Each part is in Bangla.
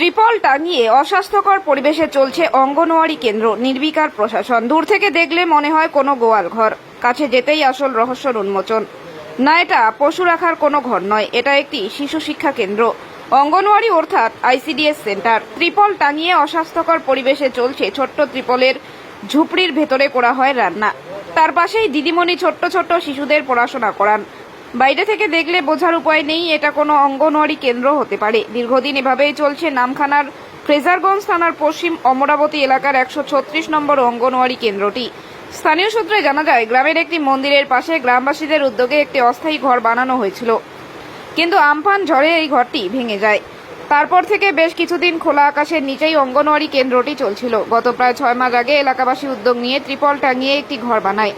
ত্রিপল টাঙিয়ে অস্বাস্থ্যকর পরিবেশে চলছে অঙ্গনওয়াড়ি কেন্দ্র, নির্বিকার প্রশাসন। দূর থেকে দেখলে মনে হয় কোনো গোয়াল ঘর। কাছে যেতেই আসল রহস্যর উন্মোচন। না, এটা পশু রাখার কোনো ঘর নয়, এটা একটি শিশু শিক্ষা কেন্দ্র। অঙ্গনওয়াড়ি অর্থাৎ আইসিডিএস সেন্টার। ত্রিপল টাঙিয়ে অস্বাস্থ্যকর পরিবেশে চলছে ছোট্ট ত্রিপলের ঝুপড়ির ভেতরে করা হয় রান্না। তার পাশেই দিদিমণি ছোট্ট ছোট্ট শিশুদের পড়াশোনা করান। বাইরে থেকে দেখলে বোঝার উপায় নেই, এটা কোনো অঙ্গনওয়াড়ি কেন্দ্র হতে পারে। দীর্ঘদিন এভাবেই চলছে নামখানার ফ্রেজারগঞ্জ থানার পশ্চিম অমরাবতী এলাকার একশো ছত্রিশ নম্বর অঙ্গনওয়াড়ি কেন্দ্রটি। স্থানীয় সূত্রে জানা যায়, গ্রামের একটি মন্দিরের পাশে গ্রামবাসীদের উদ্যোগে একটি অস্থায়ী ঘর বানানো হয়েছিল। কিন্তু আমফান ঝড়ে এই ঘরটি ভেঙে যায়। তারপর থেকে বেশ কিছুদিন খোলা আকাশের নিচেই অঙ্গনওয়াড়ি কেন্দ্রটি চলছিল। গত প্রায় ছয় মাস আগে এলাকাবাসী উদ্যোগ নিয়ে ত্রিপল টাঙিয়ে একটি ঘর বানায়।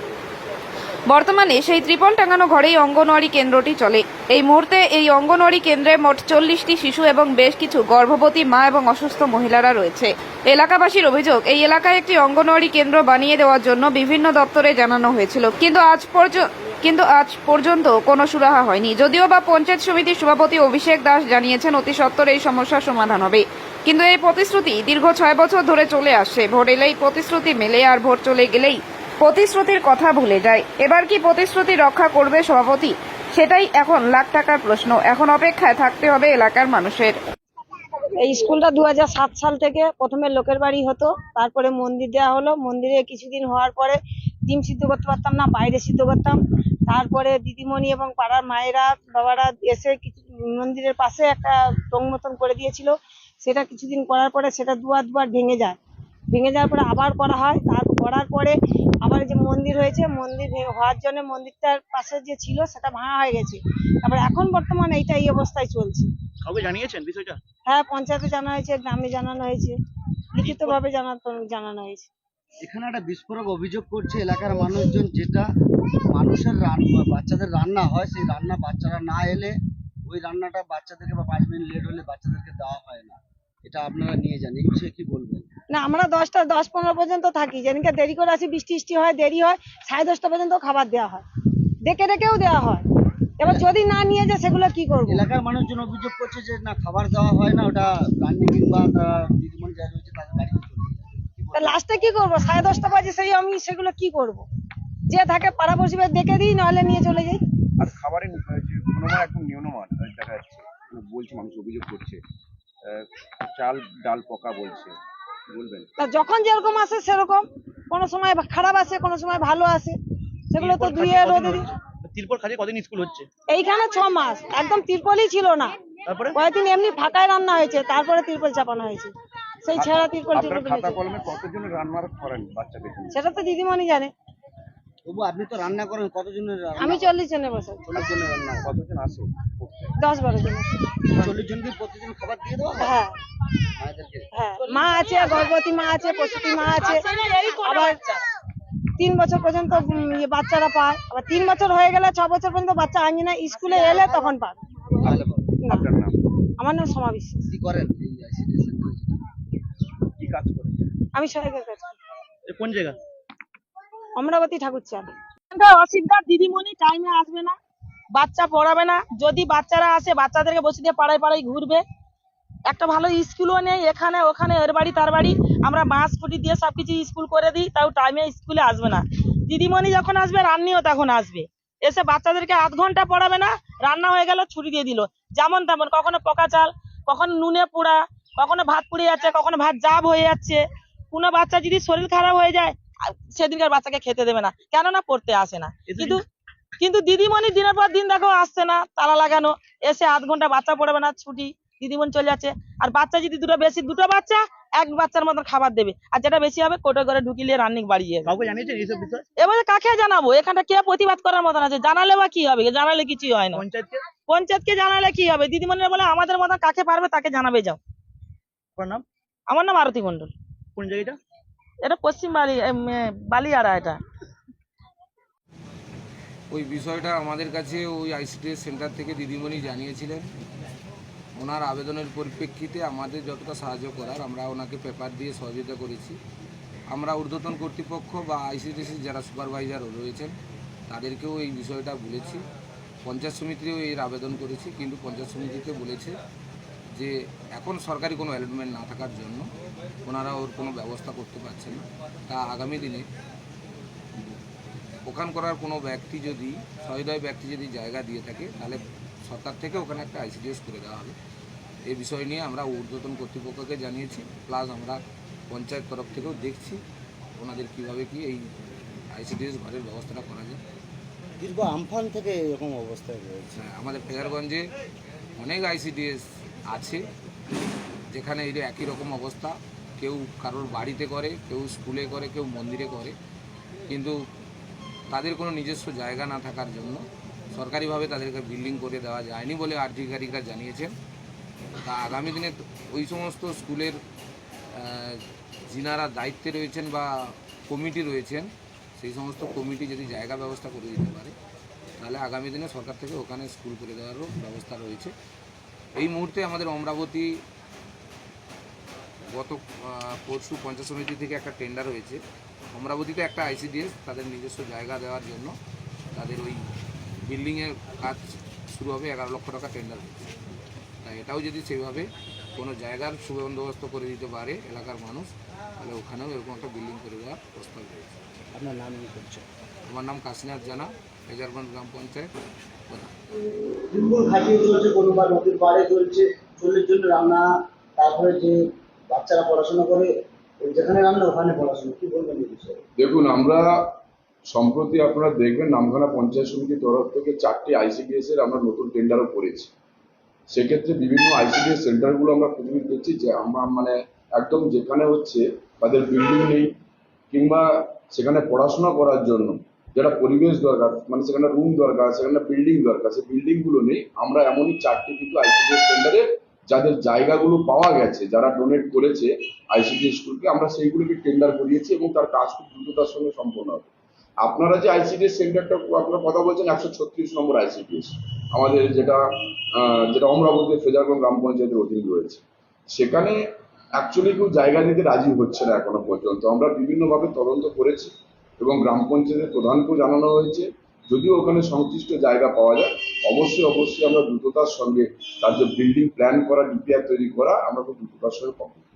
বর্তমানে সেই ত্রিপল টাঙানো ঘরেই অঙ্গনওয়াড়ি কেন্দ্রটি চলে। এই মুহূর্তে এই অঙ্গনওয়াড়ি কেন্দ্রে মোট চল্লিশটি শিশু এবং বেশ কিছু গর্ভবতী মা এবং অসুস্থ মহিলারা রয়েছে। এলাকাবাসীর অভিযোগ, এই এলাকায় একটি অঙ্গনওয়াড়ি কেন্দ্র বানিয়ে দেওয়ার জন্য বিভিন্ন দপ্তরে জানানো হয়েছিল। কিন্তু আজ পর্যন্ত কিন্তু আজ পর্যন্ত কোনো সুরাহা হয়নি। যদিও বা পঞ্চায়েত সমিতির সভাপতি অভিষেক দাস জানিয়েছেন, অতি সত্বর এই সমস্যার সমাধান হবে। কিন্তু এই প্রতিশ্রুতি দীর্ঘ ছয় বছর ধরে চলে আসছে। ভোট এলেই প্রতিশ্রুতি মেলে আর ভোট চলে গেলেই প্রতিশ্রুতির কথা ভুলে যায়। এবার কি প্রতিশ্রুতি রক্ষা করবে সভাপতি? সেটাই এখন লাখ টাকার প্রশ্ন। এখন অপেক্ষায় থাকতে হবে এলাকার মানুষের। এই স্কুলটা দু হাজার সাত সাল থেকে প্রথমে লোকের বাড়ি হতো। তারপরে মন্দির দেওয়া হলো। মন্দিরে কিছুদিন হওয়ার পরে ডিম সিদ্ধ করতে পারতাম না, বাইরে সিদ্ধ করতাম। তারপরে দিদিমণি এবং পাড়ার মায়েরা, বাবারা এসে কিছু মন্দিরের পাশে একটা টং মতন করে দিয়েছিল। সেটা কিছুদিন করার পরে সেটা দুবার দুবার ভেঙে যায়। ভেঙে যাওয়ার পরে আবার করা হয়। তার করার পরে আবার যে মন্দির হয়েছে মন্দির হওয়ার জন্য মন্দিরটার পাশে যে ছিল সেটা ভাঙা হয়ে গেছে। তারপরে এখন বর্তমানে এইটা এই অবস্থায় চলছে। কাউকে জানিয়েছেন বিষয়টা? হ্যাঁ পঞ্চায়েতে জানা হয়েছে গ্রামে জানানো হয়েছে লিখিত ভাবে জানাতো জানানো হয়েছে। এখানে একটা বিস্ফোরক অভিযোগ করছে এলাকার মানুষজন যেটা মানুষের রান্না বাচ্চাদের রান্না হয় সেই রান্না বাচ্চারা না এলে ওই রান্নাটা বাচ্চাদেরকে বা পাঁচ মিনিট লেট হলে বাচ্চাদেরকে দেওয়া হয় না। এটা আপনারা নিয়ে যান এই বিষয়ে কি বলবেন? না আমরা দশটা দশ পনেরো পর্যন্ত থাকি। যেদিনকে দেরি করে আসি বৃষ্টি বৃষ্টি হয় দেরি হয় সাড়ে দশটা পর্যন্ত খাবার দেওয়া হয়। ডেকে ডেকেও দেওয়া হয়। এবার যদি না নিয়ে যায় সেগুলো কি করব? এলাকার মানুষজন অভিযোগ করছে যে না খাবার দেওয়া হয় না ওটা রান্নি কিংবা দিদিমণি যা রয়েছে তাদের বাড়িতে চলে যায়। কি বলবেন? লাস্টে কি করব? সাড়ে দশটা বাজে সেই আমি সেগুলো কি করব। যে থাকে পাড়া পড়শিবার ডেকে দিই নাহলে নিয়ে চলে যাই। আর খাবারের গুণমান একদম নিম্নমান দেখা যাচ্ছে। মানে বলছে মানুষ অভিযোগ করছে। আহ, চাল ডাল পকা বলছে। তা যখন যেরকম আসে সেরকম। কোনো সময় খারাপ আসে কোনো সময় ভালো আসে। সেগুলো তো ধুয়ে রোদে দিই তিরপল খাজে কদিন স্কুল হচ্ছে? এইখানে ছ মাস। একদম তিরপলই ছিল না। তারপরে? কয়েকদিন এমনি ফাঁকায় রান্না হয়েছে তারপরে তিরপল চাপানো হয়েছে। সেই ছেঁড়া তিরপল বাচ্চাদের জন্য? সেটা তো দিদিমণি জানে। তবু আপনি তো রান্না করেন কতজনের আমি চল্লিশ জনে বসে চল্লিশ জনের রান্না কতজন আসে? দশ বারো জন চল্লিশ জনকে প্রতিদিন খাবার দিয়ে দেওয়া হ্যাঁ? হ্যাঁ। মা আছে গর্ভবতী মা আছে প্রসূতি মা আছে। আবার তিন বছর পর্যন্ত ইয়ে বাচ্চারা পায়। আবার তিন বছর হয়ে গেলে ছ বছর পর্যন্ত বাচ্চা আনি না স্কুলে এলে তখন পাবে তাহলে না। আপনার নাম? আমার নাম সমা বিশ্বাস। কি করেন? কি কাজ আমি সহায়কের এ কোন জায়গা? অমরাবতী ঠাকুর চান অসুবিধা, দিদিমণি টাইমে আসবে না, বাচ্চা পড়াবে না। যদি বাচ্চারা আসে, বাচ্চাদেরকে বসে দিয়ে পাড়ায় পাড়ায় ঘুরবে। একটা ভালো স্কুলও নেই, এখানে, ওখানে, এর বাড়ি, তার বাড়ি। আমরা বাঁশ ফুটি দিয়ে সবকিছু স্কুল করে দিই, তাও টাইমে স্কুলে আসবে না। দিদিমণি যখন আসবে, রান্নিও তখন আসবে। এসে বাচ্চাদেরকে আধ ঘণ্টা পড়াবে না, রান্না হয়ে গেল ছুটি দিয়ে দিল। যেমন তেমন, কখনো পকা চাল, কখনো নুনে পোড়া, কখনো ভাত পুড়ে যাচ্ছে, কখনো ভাত জাব হয়ে যাচ্ছে। কোনো বাচ্চা যদি শরীর খারাপ হয়ে যায় সেদিনকার বাচ্চাকে খেতে দেবে না। কেননা পড়তে আসে না। কিন্তু কিন্তু দিদিমণি দিনের পর দিন দেখো আসছে না তালা লাগানো এসে আধ ঘণ্টা বাচ্চা পড়বে না ছুটি দিদিমণি চলে যাচ্ছে। আর বাচ্চা যদি দুটো বেশি দুটো বাচ্চা এক বাচ্চার মতন খাবার দেবে। আর যেটা বেশি হবে কোটো করে ঢুকিলে রান্নিক বাড়ি যাবে কাউকে জানিয়েছেন এইসব বিষয়? এবারে কাকে জানাব? এখানটা কে প্রতিবাদ করার মতন আছে? জানালে বা কি হবে? জানালে কিছুই হয় না। পঞ্চায়েতকে? জানালে কি হবে? দিদিমণিরা বলে আমাদের মতন কাকে পারবে তাকে জানাবে যাও। আমার নাম আরতি মন্ডল কোন জায়গাটা? এটা পশ্চিম বালি এ, এটা। ওই বিষয়টা আমাদের কাছে ওই আইসিডিএস সেন্টার থেকে দিদিমণি জানিয়েছিলেন। ওনার আবেদনের পরিপ্রেক্ষিতে আমাদের যতটা সাহায্য করার আমরা ওনাকে পেপার দিয়ে সহযোগিতা করেছি। আমরা ঊর্ধ্বতন কর্তৃপক্ষ বা আইসিডিএসির যারা সুপারভাইজার রয়েছেন তাদেরকেও এই বিষয়টা বলেছি। পঞ্চায়েত সমিতিতেও এর আবেদন করেছি কিন্তু পঞ্চায়েত সমিতিতে বলেছে যে এখন সরকারি কোনো অ্যালটমেন্ট না থাকার জন্য ওনারা ওর কোনো ব্যবস্থা করতে পারছেন না। তা আগামী দিনে ওখান করার কোনো ব্যক্তি যদি সহৃদয় ব্যক্তি যদি জায়গা দিয়ে থাকে তাহলে সরকার থেকে ওখানে একটা আইসিডিএস করে দেওয়া হবে। এই বিষয় নিয়ে আমরা ঊর্ধ্বতন কর্তৃপক্ষকে জানিয়েছি প্লাস আমরা পঞ্চায়েত তরফ থেকেও দেখছি ওনাদের কীভাবে কি এই আইসিডিএস ঘরের ব্যবস্থাটা করা যায়। দীর্ঘ আমফান থেকে এরকম অবস্থায় রয়েছে। হ্যাঁ, আমাদের ফেজারগঞ্জে অনেক আইসিডিএস আছে, যেখানে যে একই রকম অবস্থা। কেউ কারোর বাড়িতে করে, কেউ স্কুলে করে, কেউ মন্দিরে করে। কিন্তু তাদের কোনো নিজস্ব জায়গা না থাকার জন্য সরকারিভাবে তাদেরকে বিল্ডিং করে দেওয়া যায়নি বলে আধিকারিকরা জানিয়েছেন। তা আগামী দিনে ওই সমস্ত স্কুলের যিনারা দায়িত্বে রয়েছেন বা কমিটি রয়েছেন, সেই সমস্ত কমিটি যদি জায়গা ব্যবস্থা করে দিতে পারে, তাহলে আগামী দিনে সরকার থেকে ওখানে স্কুল করে দেওয়ারও ব্যবস্থা রয়েছে। এই মুহূর্তে আমাদের অমরাবতী গত পরশু পঞ্চায়েত সমিতি থেকে একটা টেন্ডার হয়েছে। অমরাবতীতে একটা আইসিডিএস তাদের নিজস্ব জায়গা দেওয়ার জন্য তাদের ওই বিল্ডিংয়ের কাজ শুরু হবে, এগারো লক্ষ টাকা টেন্ডার হয়েছে। তাই এটাও যদি সেইভাবে কোনো জায়গার সুবন্দোবস্ত করে দিতে পারে এলাকার মানুষ, তাহলে ওখানেও এরকম একটা বিল্ডিং করে দেওয়ার প্রস্তাব রয়েছে। আপনার নাম আমার নাম কাশীনাথ জানা হেজারগঞ্জ গ্রাম পঞ্চায়েত চলছে কোনো বা নদীর পাড়ে চলছে চল্লিশ জন রান্না তারপরে যে বাচ্চারা পড়াশোনা করে যেখানে রান্না ওখানে পড়াশোনা কি বলবেন এই বিষয়ে? দেখুন আমরা সম্প্রতি আপনারা দেখবেন নামখানা পঞ্চায়েত সমিতির তরফ থেকে চারটি আইসিডিএস এর আমরা নতুন টেন্ডারও করেছি। সেক্ষেত্রে বিভিন্ন আইসিডিএস সেন্টারগুলো আমরা খুবই দেখছি যে আমরা মানে একদম যেখানে হচ্ছে তাদের বিল্ডিং নেই কিংবা সেখানে পড়াশোনা করার জন্য যেটা পরিবেশ দরকার মানে সেখানে রুম দরকার, সেখানে বিল্ডিং দরকার, সেই বিল্ডিংগুলো নেই। আমরা এমনই চারটি কিন্তু আইসিডিএস সেন্টারে যাদের জায়গাগুলো পাওয়া গেছে, যারা ডোনেট করেছে আইসিডি স্কুলকে আমরা সেইগুলোকে টেন্ডার করিয়েছি এবং তার কাজ খুব দ্রুততার সঙ্গে সম্পন্ন হবে। আপনারা যে আইসিডিএস সেন্টারটা আপনারা কথা বলছেন, একশো ছত্রিশ নম্বর আইসিডিএস আমাদের যেটা যেটা অমরাবতী ফেজারগঞ্জ গ্রাম পঞ্চায়েতের অধীন রয়েছে। সেখানে অ্যাকচুয়ালি কেউ জায়গা দিতে রাজি হচ্ছে না এখনও পর্যন্ত। আমরা বিভিন্নভাবে তদন্ত করেছি। এবং গ্রাম পঞ্চায়েতের প্রধানকেও জানানো হয়েছে। যদিও ওখানে সংশ্লিষ্ট জায়গা পাওয়া যায়, অবশ্যই অবশ্যই আমরা দ্রুততার সঙ্গে তার যে বিল্ডিং প্ল্যান করা ডিপিআর তৈরি করা, আমরা খুব দ্রুততার সঙ্গে কমপ্লিট